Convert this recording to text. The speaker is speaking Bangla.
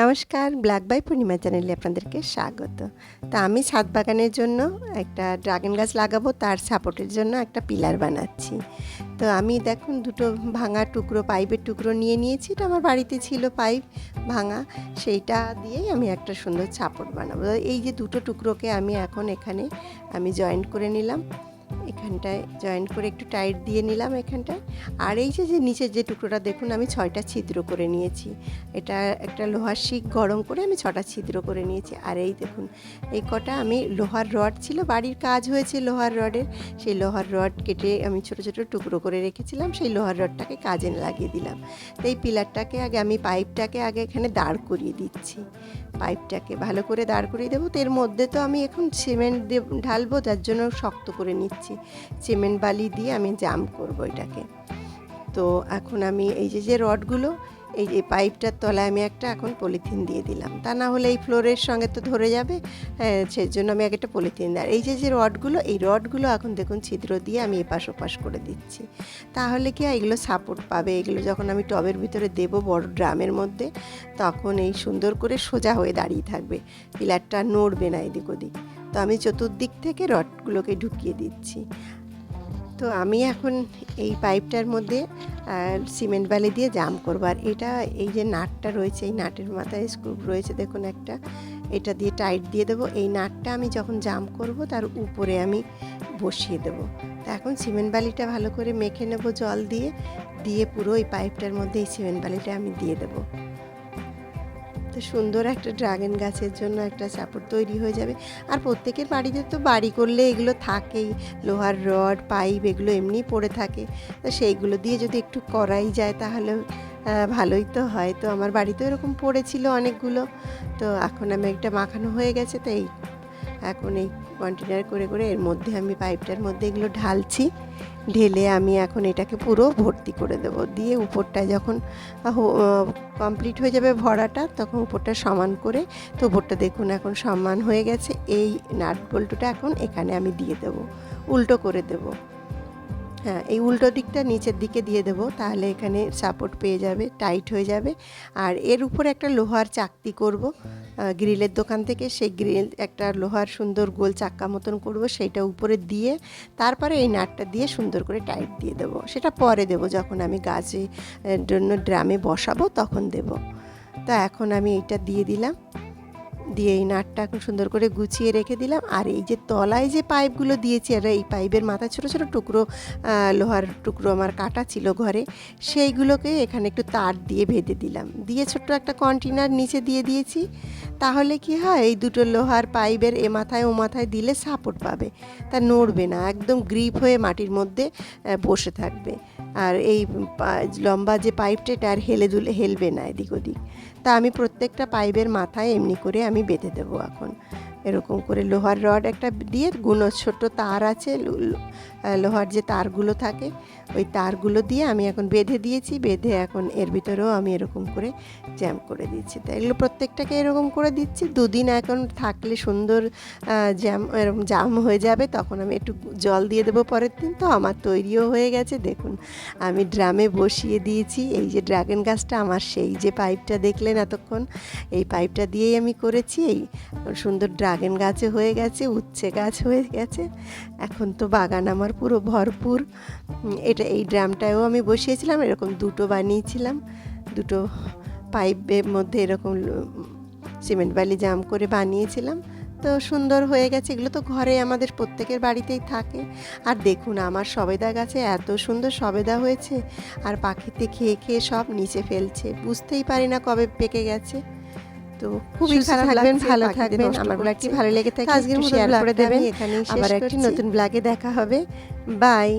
নমস্কার, ব্ল্যাক বাই পূর্ণিমা চ্যানেলে আপনাদেরকে স্বাগত। তা আমি ছাদ বাগানের জন্য একটা ড্রাগন গাছ লাগাবো, তার সাপোর্টের জন্য একটা পিলার বানাচ্ছি। তো আমি দেখুন দুটো ভাঙা টুকরো, পাইপের টুকরো নিয়ে নিয়েছি, এটা আমার বাড়িতে ছিল পাইপ ভাঙা, সেইটা দিয়েই আমি একটা সুন্দর সাপোর্ট বানাবো। এই যে দুটো টুকরোকে আমি এখন এখানে আমি জয়েন্ট করে নিলাম। এখানটায় জয়েন্ট করে একটু টাইট দিয়ে নিলাম এখানটায়। আর এই যে নিচের যে টুকরোটা দেখুন, আমি ছয়টা ছিদ্র করে নিয়েছি। এটা একটা লোহার শিক গরম করে আমি ছটা ছিদ্র করে নিয়েছি। আর এই দেখুন, এই কটা আমি লোহার রড ছিল, বাড়ির কাজ হয়েছে লোহার রডের। সেই লোহার রড কেটে আমি ছোট ছোট টুকরো করে রেখেছিলাম, সেই লোহার রডটাকে কাজে লাগিয়ে দিলাম। তো এই পিলারটাকে আগে আমি পাইপটাকে আগে এখানে দাঁড় করিয়ে দিচ্ছি। পাইপটাকে ভালো করে দাঁড় করিয়ে দেবো। তো এর মধ্যে তো আমি এখন সিমেন্ট দিয়ে ঢালবো যার জন্য শক্ত করে নিচ্ছি। সিমেন্ট বালি দিয়ে আমি জাম করব এটাকে। তো এখন আমি এই যে যে রডগুলো, এই যে পাইপটার তলায় আমি একটা এখন পলিথিন দিয়ে দিলাম। তা না হলে এই ফ্লোরের সঙ্গে তো ধরে যাবে হ্যাঁ সেই জন্য আমি একটা পলিথিন দিই আর এই যে যে রডগুলো, এই রডগুলো এখন দেখুন ছিদ্র দিয়ে আমি এপাশ ওপাশ করে দিচ্ছি। তাহলে কি এগুলো সাপোর্ট পাবে? এগুলো যখন আমি টবের ভিতরে দেবো বড় ড্রামের মধ্যে, তখন এই সুন্দর করে সোজা হয়ে দাঁড়িয়ে থাকবে। পিলারটা নড়বে না এদিক ওদিক। তো আমি চতুর্দিক থেকে রডগুলোকে ঢুকিয়ে দিচ্ছি। তো আমি এখন এই পাইপটার মধ্যে সিমেন্ট বালি দিয়ে জাম করব। আর এটা এই যে নাটটা রয়েছে, এই নাটের মাথায় স্ক্রুপ রয়েছে, দেখুন একটা। এটা দিয়ে টাইট দিয়ে দেবো। এই নাটটা আমি যখন জাম করব, তার উপরে আমি বসিয়ে দেবো। তো এখন সিমেন্ট বালিটা ভালো করে মেখে নেব জল দিয়ে। দিয়ে পুরো এই পাইপটার মধ্যে এই সিমেন্ট বালিটা আমি দিয়ে দেবো। তো সুন্দর একটা ড্রাগন গাছের জন্য একটা সাপোর্ট তৈরি হয়ে যাবে। আর প্রত্যেকের বাড়িতে তো বাড়ি করলে এগুলো থাকেই। লোহার রড, পাইপ এগুলো এমনি পড়ে থাকে। তো সেইগুলো দিয়ে যদি একটু করাই যায় তাহলে ভালোই তো হয়। তো আমার বাড়িতেও এরকম পড়েছিল অনেকগুলো। তো এখন আমি একটা মাখানো হয়ে গেছে, তো এই এখন এই কন্টেনার করে করে এর মধ্যে আমি পাইপটার মধ্যে এগুলো ঢালছি। ঢেলে আমি এখন এটাকে পুরো ভর্তি করে দেব। দিয়ে উপরটা যখন কমপ্লিট হয়ে যাবে ভরাটা, তখন উপরটা সমান করে, তো উপরটা দেখুন এখন সমান হয়ে গেছে। এই নাট বল্টুটা এখন এখানে আমি দিয়ে দেব। উল্টো করে দেবো। হ্যাঁ এই উল্টো দিকটা নিচের দিকে দিয়ে দেবো, তাহলে এখানে সাপোর্ট পেয়ে যাবে টাইট হয়ে যাবে। আর এর উপরে একটা লোহার চাকতি করব। গ্রিলের দোকান থেকে সেই গ্রিল, একটা লোহার সুন্দর গোল চাক্কা মতন করব, সেইটা উপরে দিয়ে, তারপরে এই নাটটা দিয়ে সুন্দর করে টাইট দিয়ে দেবো। সেটা পরে দেবো, যখন আমি গাছে জন্য ড্রামে বসাবো, তখন দেব। তা এখন আমি এইটা দিয়ে দিলাম। দিয়ে এই নাটটা এখন সুন্দর করে গুছিয়ে রেখে দিলাম। আর এই যে তলায় যে পাইপগুলো দিয়েছি, আর এই পাইপের মাথায় ছোটো ছোটো টুকরো লোহার টুকরো আমার কাটা ছিল ঘরে, সেইগুলোকে এখানে একটু তার দিয়ে বেঁধে দিলাম। দিয়ে ছোট্ট একটা কন্টেনার নিচে দিয়ে দিয়েছি। তাহলে কি হয়, এই দুটো লোহার পাইপের এ মাথায় ও মাথায় দিলে সাপোর্ট পাবে। তা নড়বে না, একদম গ্রিপ হয়ে মাটির মধ্যে বসে থাকবে। আর এই লম্বা যে পাইপটা, এটা আর হেলে দুলে হেলবে না এদিক ওদিক। তা আমি প্রত্যেকটা পাইপের মাথায় এমনি করে আমি বেঁধে দেবো এখন। এরকম করে লোহার রড একটা দিয়ে গুনো ছোট তার আছে লোহার যে তারগুলো থাকে, ওই তারগুলো দিয়ে আমি এখন বেঁধে দিয়েছি, বেঁধে এখন এর ভিতরেও আমি এরকম করে জ্যাম করে দিচ্ছি তো এগুলো প্রত্যেকটাকে এরকম করে দিচ্ছি, দুদিন এখন থাকলে সুন্দর জ্যাম এরকম জাম হয়ে যাবে, তখন আমি একটু জল দিয়ে দেবো পরের দিন, তো আমার তৈরিও হয়ে গেছে। দেখুন, আমি ড্রামে বসিয়ে দিয়েছি, এই যে ড্রাগন গাছটা আমার সেই যে পাইপটা দেখলেন এতক্ষণ, এই পাইপটা দিয়েই আমি করেছি, এই সুন্দর ড্রাগন গাছে হয়ে গেছে, উচ্ছে গাছ হয়ে গেছে। এখন তো বাগান আমার পুরো ভরপুর। এটা এই ড্রামটাও আমি বসিয়েছিলাম, এরকম দুটো বানিয়েছিলাম। দুটো পাইপের মধ্যে এরকম সিমেন্ট বালি জাম করে বানিয়েছিলাম। তো সুন্দর হয়ে গেছে, এগুলো তো ঘরে আমাদের প্রত্যেকের বাড়িতেই থাকে। আর দেখুন, আমার সবেদা গাছে এত সুন্দর সবেদা হয়েছে, আর পাখিতে খেয়ে খেয়ে সব নিচে ফেলছে। বুঝতেই পারি না কবে পেকে গেছে। তো খুবই খারাপ থাকবেন, ভালো থাকবেন। আমার ব্লগটি। ভালো লেগে থাকে আজকের মতো শেয়ার করে দেবেন এখানেই আবার একটি নতুন ব্লগে দেখা হবে বাই